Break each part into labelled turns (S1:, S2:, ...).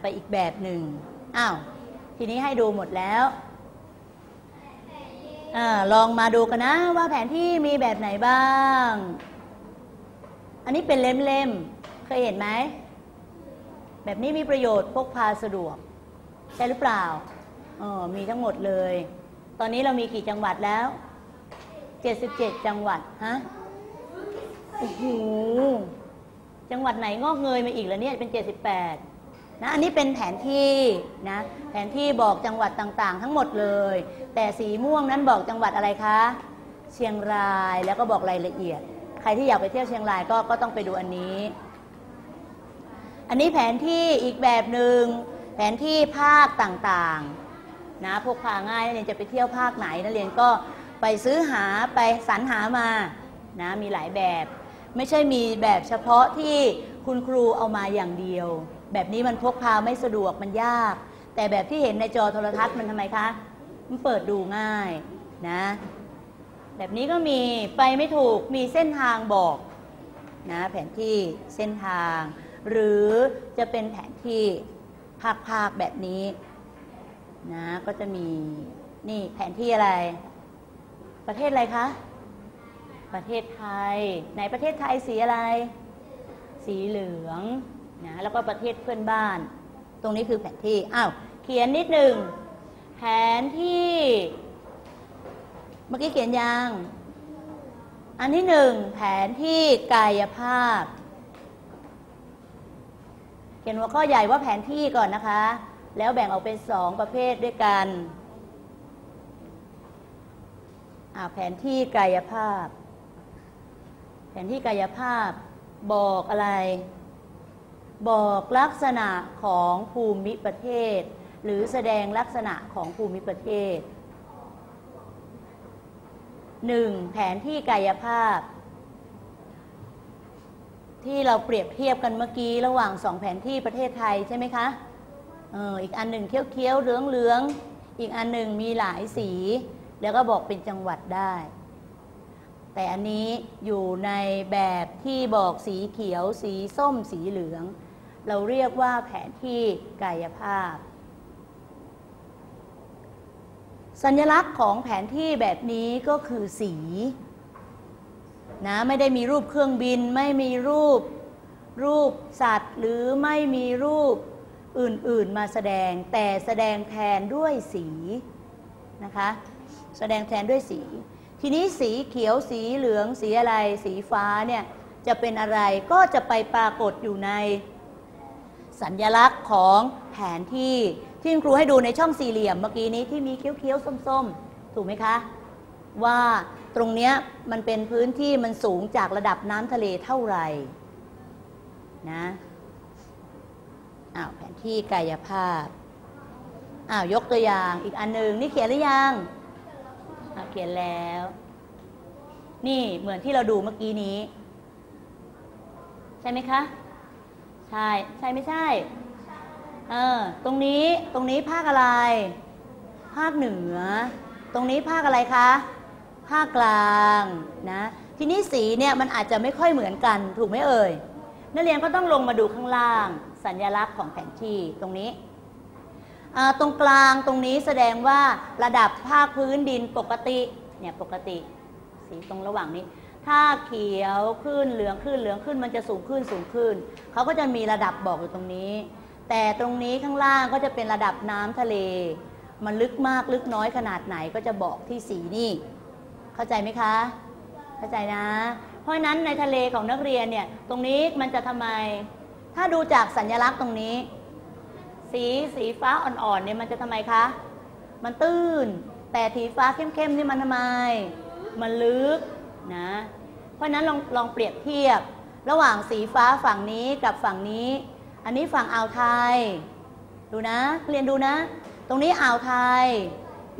S1: ไปอีกแบบหนึ่งอ้าวทีนี้ให้ดูหมดแล้วอาลองมาดูกันนะว่าแผนที่มีแบบไหนบ้าง อันนี้เป็นเล่มๆ เคยเห็นไหม แบบนี้มีประโยชน์พกพาสะดวก ใช่หรือเปล่าออมีทั้งหมดเลย ตอนนี้เรามีกี่จังหวัดแล้ว 77 จังหวัด ฮะ โอ้โห จังหวัดไหนงอกเงยมาอีกแล้วเนี่ย เป็น 78 นะอันนี้เป็นแผนที่นะแผนที่บอกจังหวัดต่างๆ ทั้งหมดเลย แต่สีม่วงนั้นบอกจังหวัดอะไรคะ เชียงรายแล้วก็บอกรายละเอียด ใครที่อยากไปเที่ยวเชียงรายก็ก็ต้องไปดูอันนี้ อันนี้แผนที่อีกแบบหนึ่งแผนที่ภาคต่างๆนะพวกพาง่ายนักเรียนจะไปเที่ยวภาคไหนนักเรียนก็ไปซื้อหาไปสรรหามานะมีหลายแบบ ไม่ใช่มีแบบเฉพาะที่คุณครูเอามาอย่างเดียว แบบนี้มันพกพาไม่สะดวกมันยาก แต่แบบที่เห็นในจอโทรทัศน์มันทำไมคะ มันเปิดดูง่ายนะ แบบนี้ก็มีไปไม่ถูกมีเส้นทางบอกนะแผนที่เส้นทาง หรือจะเป็นแผนที่ภาคภาคแบบนี้นะก็จะมีนี่แผนที่อะไร ประเทศอะไรคะ ประเทศไทย ในประเทศไทยสีอะไร สีเหลือง นะแล้วก็ประเทศเพื่อนบ้าน ตรงนี้คือแผนที่อ้าวเขียนนิดหนึ่งแผนที่ เมื่อกี้เขียนยัง อันที่หนึ่งแผนที่กายภาพ เขียนหัวข้อใหญ่ว่าแผนที่ก่อนนะคะ แล้วแบ่งออกเป็นสองประเภทด้วยกันแผนที่กายภาพ แผนที่กายภาพบอกอะไร บอกลักษณะของภูมิประเทศ หรือแสดงลักษณะของภูมิประเทศ 1. แผนที่กายภาพ ที่เราเปรียบเทียบกันเมื่อกี้ระหว่างสองแผนที่ประเทศไทยใช่ไหมคะอออีกอันหนึ่งเคี้ยวๆเหลืองๆอีกอันหนึ่งมีหลายสี แล้วก็บอกเป็นจังหวัดได้ แต่อันนี้อยู่ในแบบที่บอกสีเขียว สีส้ม สีเหลือง เราเรียกว่าแผนที่กายภาพ สัญลักษณ์ของแผนที่แบบนี้ก็คือสีนะไม่ได้มีรูปเครื่องบิน ไม่มีรูป รูปสัตว์ หรือไม่มีรูปอื่นๆมาแสดง แต่แสดงแทนด้วยสีนะคะแสดงแทนด้วยสี ทีนี้สีเขียวสีเหลืองสีอะไร สีฟ้าเนี่ยจะเป็นอะไรก็จะไปปรากฏอยู่ใน สัญญลักษณ์ของแผนที่ที่ครูให้ดูในช่องสี่เหลี่ยมเมื่อกี้นี้ที่มีเคี้ยวๆส้มๆ ถูกไหมคะ ว่าตรงเนี้ยมันเป็นพื้นที่มันสูงจากระดับน้ำทะเลเท่าไหร่นะอ้าวแผนที่กายภาพอ้าวยกตัวอย่างอีกอันหนึ่งนี่เขียนหรือยังเขียนแล้ว นี่เหมือนที่เราดูเมื่อกี้นี้ ใช่ไหมคะ ใช่ ใช่ไม่ใช่ เออ ตรงนี้ ตรงนี้ภาคอะไร ภาคเหนือ ตรงนี้ภาคอะไรคะ ภาคกลางนะ ทีนี้สีเนี่ยมันอาจจะไม่ค่อยเหมือนกัน ถูกไหมเอ่ย นักเรียนก็ต้องลงมาดูข้างล่าง สัญลักษณ์ของแผนที่ตรงนี้ ตรงกลางตรงนี้แสดงว่าระดับภาคพื้นดินปกติ เนี่ยปกติ สีตรงระหว่างนี้ ถ้าเขียวขึ้นเหลืองขึ้นเหลืองขึ้นมันจะสูงขึ้นสูงขึ้น เขาก็จะมีระดับบอกอยู่ตรงนี้ แต่ตรงนี้ข้างล่างก็จะเป็นระดับน้ำทะเล มันลึกมากลึกน้อยขนาดไหนก็จะบอกที่สีนี่ เข้าใจไหมคะ เข้าใจนะ เพราะนั้นในทะเลของนักเรียนเนี่ยตรงนี้มันจะทำไม ถ้าดูจากสัญลักษณ์ตรงนี้ สีสีฟ้าอ่อนๆเนี่ยมันจะทำไมคะ มันตื้น แต่สีฟ้าเข้มๆนี่มันทำไม มันลึก นะ เพราะนั้นลองลองเปรียบเทียบ ระหว่างสีฟ้าฝั่งนี้กับฝั่งนี้ อันนี้ฝั่งอ่าวไทย ดูนะเรียนดูนะ ตรงนี้อ่าวไทย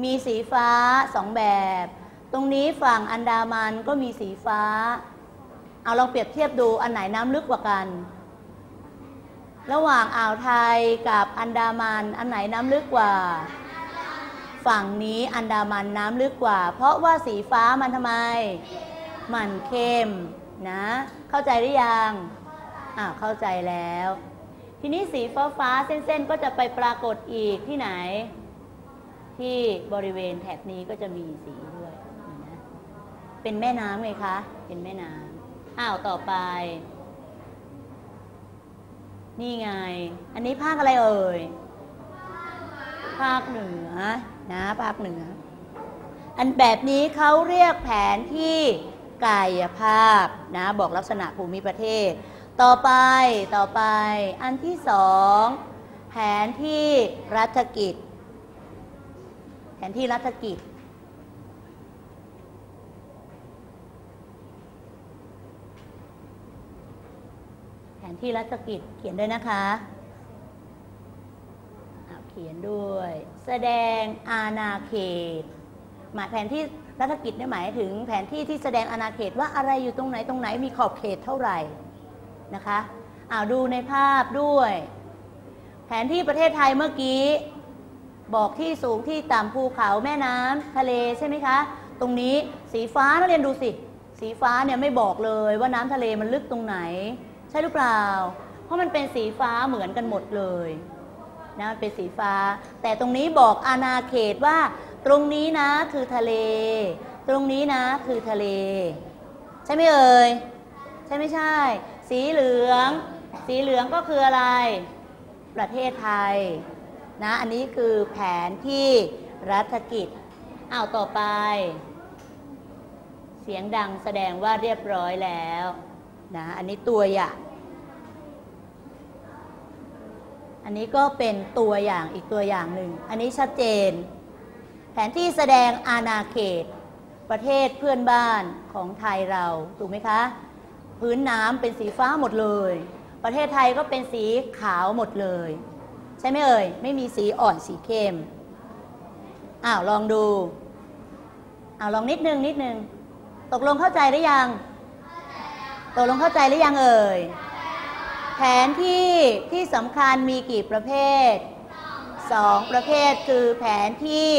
S1: มีสีฟ้าสองแบบ ตรงนี้ฝั่งอันดามันก็มีสีฟ้า เอาลองเปรียบเทียบดูอันไหนน้ำลึกกว่ากัน ระหว่างอ่าวไทยกับอันดามันอันไหนน้ำลึกกว่าฝั่งนี้อันดามันน้ำลึกกว่า เพราะว่าสีฟ้ามันทำไม มันเข้มนะ เข้าใจหรือยังอ่าเข้าใจแล้ว ทีนี้สีฟ้าฟ้าๆเส้นๆ ก็จะไปปรากฏอีกที่ไหน ที่บริเวณแถบนี้ก็จะมีสีด้วยนะเป็นแม่น้ำไงคะ เป็นแม่น้ำอ้าวต่อไป นี่ไง อันนี้ภาคอะไรเอ่ยภาคเหนือนะภาคเหนือ อันแบบนี้เขาเรียกแผนที่ กายภาพนะบอกลักษณะภูมิประเทศ ต่อไปต่อไปอันที่สองแผนที่รัฐกิจ แผนที่รัฐกิจ แผนที่รัฐกิจเขียนด้วยนะคะเขียนด้วย แสดงอาณาเขต หมายแผนที่ รัฐกิจเนี่ยหมายถึงแผนที่ที่แสดงอาณาเขตว่าอะไรอยู่ตรงไหนตรงไหนมีขอบเขตเท่าไหร่นะคะอ้าวดูในภาพด้วย แผนที่ประเทศไทยเมื่อกี้ บอกที่สูงที่ต่ำภูเขาแม่น้ำทะเลใช่ไหมคะ ตรงนี้สีฟ้านักเรียนดูสิ สีฟ้าเนี่ยไม่บอกเลยว่าน้ำทะเลมันลึกตรงไหน ใช่หรือเปล่า เพราะมันเป็นสีฟ้าเหมือนกันหมดเลยนะมันเป็นสีฟ้า แต่ตรงนี้บอกอาณาเขตว่า ตรงนี้นะคือทะเล ตรงนี้นะคือทะเล ใช่ไหมเอ่ย ใช่ไม่ใช่ สีเหลือง สีเหลืองก็คืออะไร ประเทศไทย นะ อันนี้คือแผนที่รัฐกิจอ้าวต่อไป เสียงดังแสดงว่าเรียบร้อยแล้วนะอันนี้ตัวอย่าง อันนี้ก็เป็นตัวอย่างอีกตัวอย่างหนึ่ง อันนี้ชัดเจน แผนที่แสดงอาณาเขต ประเทศเพื่อนบ้านของไทยเรา ถูกไหมคะ พื้นน้ำเป็นสีฟ้าหมดเลย ประเทศไทยก็เป็นสีขาวหมดเลย ใช่ไหมเอ่ย ไม่มีสีอ่อนสีเข้ม อ้าว ลองดูอ้าวลองนิดนึงนิดนึง ตกลงเข้าใจหรือยัง ตกลงเข้าใจหรือยังเอ่ย แผนที่ที่สำคัญมีกี่ประเภทสองประเภทคือแผนที่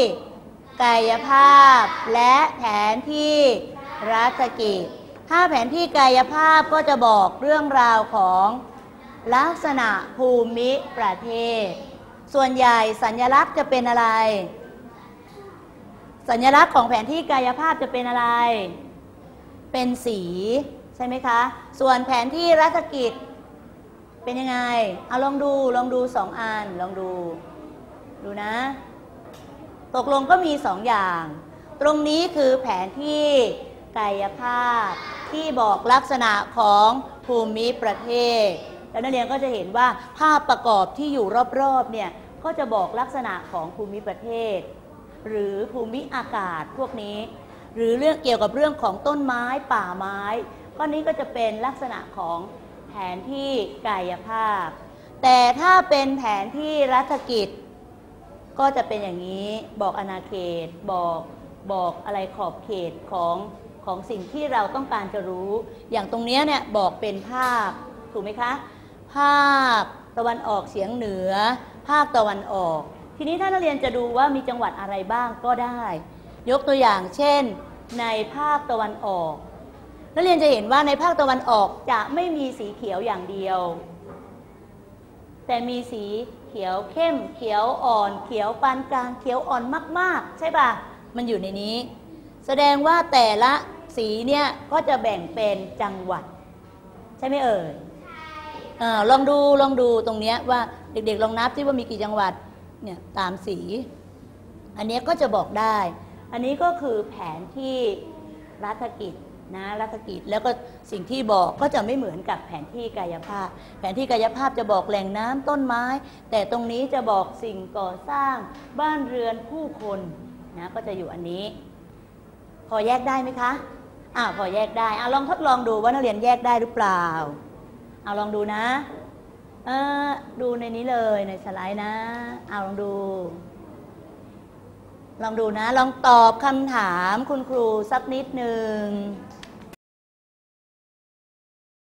S1: กายภาพ และแผนที่รัฐกิจ ถ้าแผนที่กายภาพก็จะบอกเรื่องราวของลักษณะภูมิประเทศ ส่วนใหญ่สัญลักษณ์จะเป็นอะไร สัญลักษณ์ของแผนที่กายภาพจะเป็นอะไร เป็นสีใช่ไหมคะ ส่วนแผนที่รัฐกิจเป็นยังไง เอาลองดู ลองดูสองอัน ลองดู ดูนะ ตกลงก็มีสองอย่าง ตรงนี้คือแผนที่กายภาพที่บอกลักษณะของภูมิประเทศ แล้วนักเรียนก็จะเห็นว่าภาพประกอบที่อยู่รอบๆเนี่ยก็จะบอกลักษณะของภูมิประเทศ หรือภูมิอากาศพวกนี้ หรือเรื่องเกี่ยวกับเรื่องของต้นไม้ป่าไม้ข้อนี้ก็จะเป็นลักษณะของแผนที่กายภาพ แต่ถ้าเป็นแผนที่รัฐกิจ ก็จะเป็นอย่างนี้บอกอาณาเขตบอกบอกอะไรขอบเขตของของสิ่งที่เราต้องการจะรู้ อย่างตรงเนี้ยเนี่ยบอกเป็นภาคถูกไหมคะ ภาคตะวันออกเฉียงเหนือ ภาคตะวันออก ทีนี้ถ้านักเรียนจะดูว่ามีจังหวัดอะไรบ้างก็ได้ ยกตัวอย่างเช่น ในภาคตะวันออก นักเรียนจะเห็นว่าในภาคตะวันออกจะไม่มีสีเขียวอย่างเดียว แต่มีสี เขียวเข้ม เขียวอ่อน เขียวปานกลาง เขียวอ่อนมาก ๆ ใช่ป่ะ มันอยู่ในนี้ แสดงว่าแต่ละสีเนี่ยก็จะแบ่งเป็นจังหวัด ใช่ไหมเอ่ยเออลองดูลองดูตรงเนี้ยว่าเด็กๆลองนับที่ว่ามีกี่จังหวัดเนี่ยตามสี อันนี้ก็จะบอกได้ อันนี้ก็คือแผนที่รัฐกิจ นะรัฐกิจ แล้วก็สิ่งที่บอกก็จะไม่เหมือนกับแผนที่กายภาพ แผนที่กายภาพจะบอกแหล่งน้ำต้นไม้ แต่ตรงนี้จะบอกสิ่งก่อสร้าง บ้านเรือนผู้คนนะก็จะอยู่อันนี้ พอแยกได้ไหมคะอ่าพอแยกได้อ่าลองทดลองดูว่านักเรียนแยกได้หรือเปล่าเอาลองดูนะเออดูในนี้เลยในสไลด์นะ เอาลองดู ลองดูนะ ลองตอบคำถามคุณครูสักนิดหนึ่ง